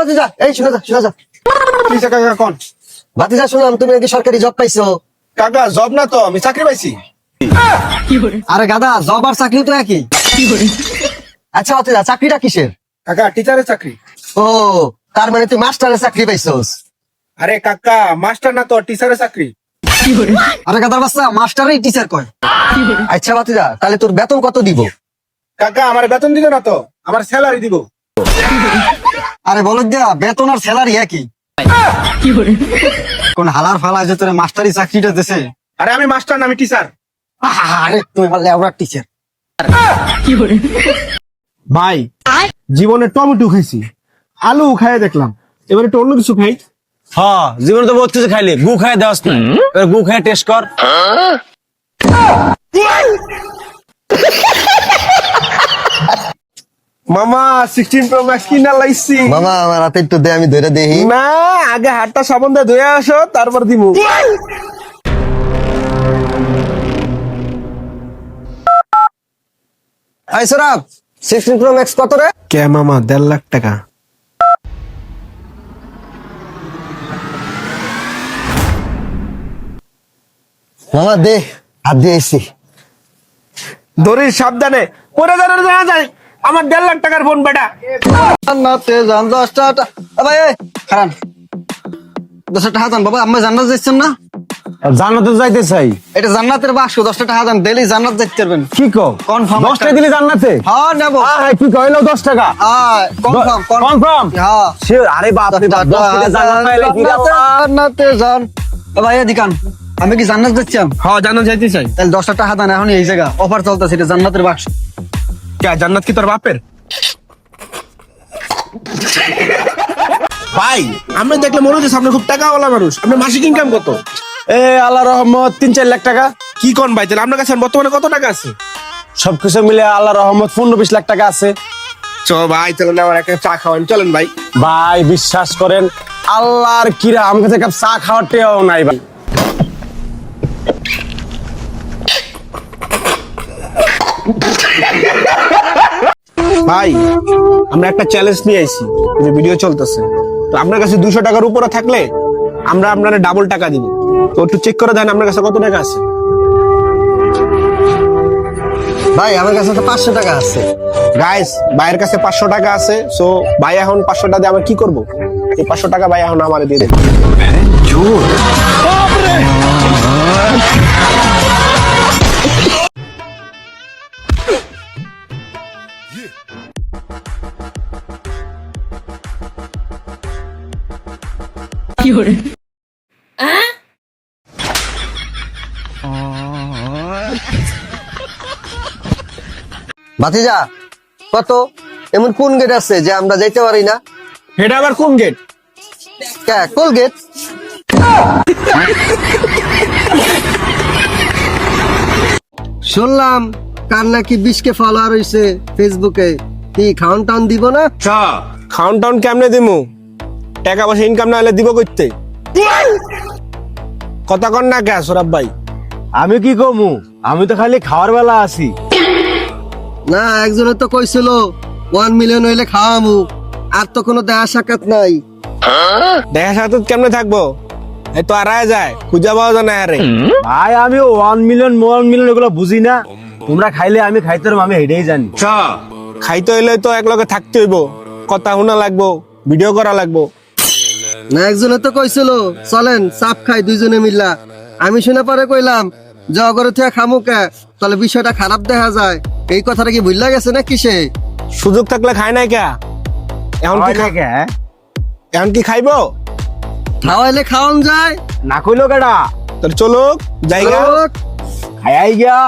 ভাতিজা এই শুনে যা শুনে যা। কিসে কাকা কোন? ভাতিজা শুনলাম তুমি নাকি সরকারি জব পাইছো। কাকা জব না তো আমি চাকরি পাইছি। আরে গাদা জব আর চাকরি তো একই। আচ্ছা ভাতিজা চাকরিটা কিসের? কাকা টিচারের চাকরি। ও তার মানে তুই মাস্টারের চাকরি পাইছোস। আরে কাকা মাস্টার না তো টিচারের চাকরি। আরে গাদার বাচ্চা মাস্টারই টিচার কয়? আচ্ছা ভাতিজা তাহলে তোর বেতন কত দিব? কাকা আমার বেতন দিবে না তো আমার স্যালারি দিব। আরে বলো দিয়া বেতন আর স্যালারি একই। কোন হালার ফালা যে তোর মাস্টারি চাকরিটা দিছে? আরে আমি মাস্টার না আমি টিচার আরে তুমি আমার লেবরার টিচার ভাই জীবনে টমেটো খাইছি। আলু খাইয়ে দেখলাম। এবারে একটু অন্য কিছু খাই। হ্যাঁ জীবনে তো বহুত কিছু খাইলি। গু খাই দেওয়াস না গু খাই টেস্ট কর। মামা সিক্সটিন প্রো ম্যাক্স কিনা লাইছি। মামা আমার হাতে একটু দে আমি ধরে দেখি না আগে হাতটা সাবান দিয়ে ধুয়ে আসো তারপর দিমু। আই সরাব সিক্সটিন প্রো ম্যাক্স কত রে? কে মামা লাখ টাকা। মামা দে হাত সাবধানে পরে জানা যায় আমার দেড় লাখ টাকার ফোন বেটা। জান্নাতে যান দশটা ভাই খারান। দশটা টাকা যান বাবা আমি জান্নাত যাচ্ছেন না? জান্নাতে যাইতে চাই। এটা জান্নাতের বাক্স দশটা টাকা যান ডেলি জান্নাত যাইতে পারবেন। কি কো Confirm দশটা একটা- জান্নাতে? হ্যাঁ নেব। হ্যাঁ কি কইলো দশ টাকা। হ্যাঁ কনফার্ম কনফার্ম হ্যাঁ। শিওর আরে বাপ রে বাপ জান্নাত পাইলে কি রে বাবা? জান্নাতে যান। ভাই এদিকান আমি কি জান্নাত যাচ্ছিলাম হ্যাঁ যাইতে চাই। তাহলে দশটা টাকা দেন এখন এই জায়গা। অফার চলতেছে এটা জান্নাতের বাক্স কে জান্নাত কি তোর বাপের? ভাই আমি দেখলে মনে হচ্ছে আপনি খুব টাকাওয়ালা মানুষ। আপনার মাসিক ইনকাম কত? এ আল্লাহ রহমত তিন চার লাখ টাকা। কি কোন ভাই তাহলে আপনার কাছে বর্তমানে কত টাকা আছে? সবকিছু মিলে আল্লাহ রহমত পনেরো বিশ লাখ টাকা আছে। চ ভাই তাহলে না আমার একটা চা খাওয়ান। চলেন ভাই। ভাই বিশ্বাস করেন আল্লাহর কিরা আমার কাছে কাপ চা খাওয়ার টেও নাই ভাই। ভাই আমরা একটা চ্যালেঞ্জ নিয়ে আইছি। এই যে ভিডিও চলতেছে। তো আপনার কাছে দুশো টাকার উপরে থাকলে আমরা আপনার ডাবল টাকা দিব। তো একটু চেক করে দেন আপনার কাছে কত টাকা আছে। ভাই আমার কাছে তো পাঁচশো টাকা আছে। গাইস ভাইয়ের কাছে পাঁচশো টাকা আছে। সো ভাই এখন পাঁচশো টাকা দিয়ে আমরা কি করব? এই পাঁচশো টাকা ভাই এখন আমার দিয়ে দেবে ভাতিজা কত? এমন কোন গেট আছে যে আমরা যাইতে পারি না? এটা আবার কোন গেট কে? কোলগেট শুনলাম কার নাকি বিশকে ফলোয়ার হইছে ফেসবুকে কি খাওয়ান টাউন দিব না? খাউন টাউন কেমনে দিমু? টাকা পয়সা ইনকাম না হলে দিব করতে কথা কন না কে সরাব ভাই? আমি কি কমু? আমি তো খালি খাওয়ার বেলা আছি। না একজনে তো কইছিল ওয়ান মিলিয়ন হইলে খাওয়ামু। আর তো কোনো দেখা সাক্ষাৎ নাই। দেখা সাথে কেমনে থাকব? এই তো আড়ায় যায় খুঁজা পাওয়া যায় না আরে। ভাই আমি ওয়ান মিলিয়ন ওয়ান মিলিয়ন এগুলো বুঝি না। তোমরা খাইলে আমি খাইতে আমি হেডেই জানি। খাইতে হইলে তো এক লগে থাকতে হইব। কথা শোনা লাগবো ভিডিও করা লাগবো। না একজনে তো কইছিল চলেন চাপ খাই দুইজনে মিল্লা। আমি শুনে পরে কইলাম জগরে থেকে খামু কে তাহলে বিষয়টা খারাপ দেখা যায়। এই কথাটা কি ভুললা গেছে না কিসে সুযোগ থাকলে খায় নাই কে? এখন কি খা- হ্যাঁ? এখন কি খাইবো? খাওয়াইলে খাওয়ান যায়। না কইলো কেডা? তোর চলুক জায়গা খাই গিয়া।